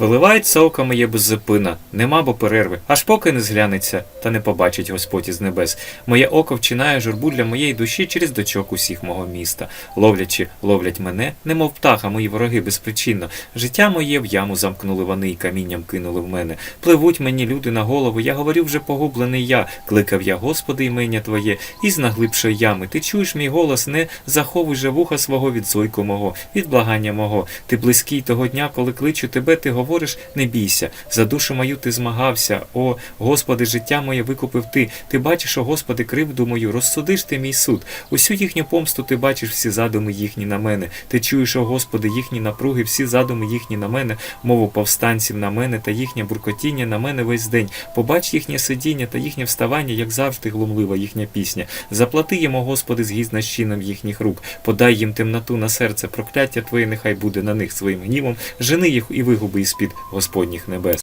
Виливають совка моє беззупина, нема бо перерви, аж поки не зглянеться, та не побачить Господь із небес. Моє око вчинає журбу для моєї душі через дочок усіх мого міста. Ловлячи, ловлять мене, немов птаха, мої вороги безпричинно. Життя моє в яму замкнули вони і камінням кинули в мене. Пливуть мені люди на голову, я говорю вже погублений я. Кликав я, Господи, імення Твоє, із наглибшої ями. Ти чуєш мій голос, не заховуй же вуха свого від зойку мого, від благання мого. Ти близький того дня, коли кличу тебе, ти говориш, не бійся. За душу мою ти змагався. О, Господи, життя моє викупив ти. Ти бачиш, о Господи, кривду мою, розсудиш ти мій суд. Усю їхню помсту ти бачиш всі задуми їхні на мене. Ти чуєш, о Господи, їхні напруги, всі задуми їхні на мене, мову повстанців на мене та їхнє буркотіння на мене весь день. Побач їхнє сидіння та їхнє вставання, як завжди глумлива їхня пісня. Заплати їм, о Господи, згіз нащинам їхніх рук. Подай їм темноту на серце, прокляття Твоє нехай буде на них своїм гнівом. Жени їх і вигуби із під Господніх небес.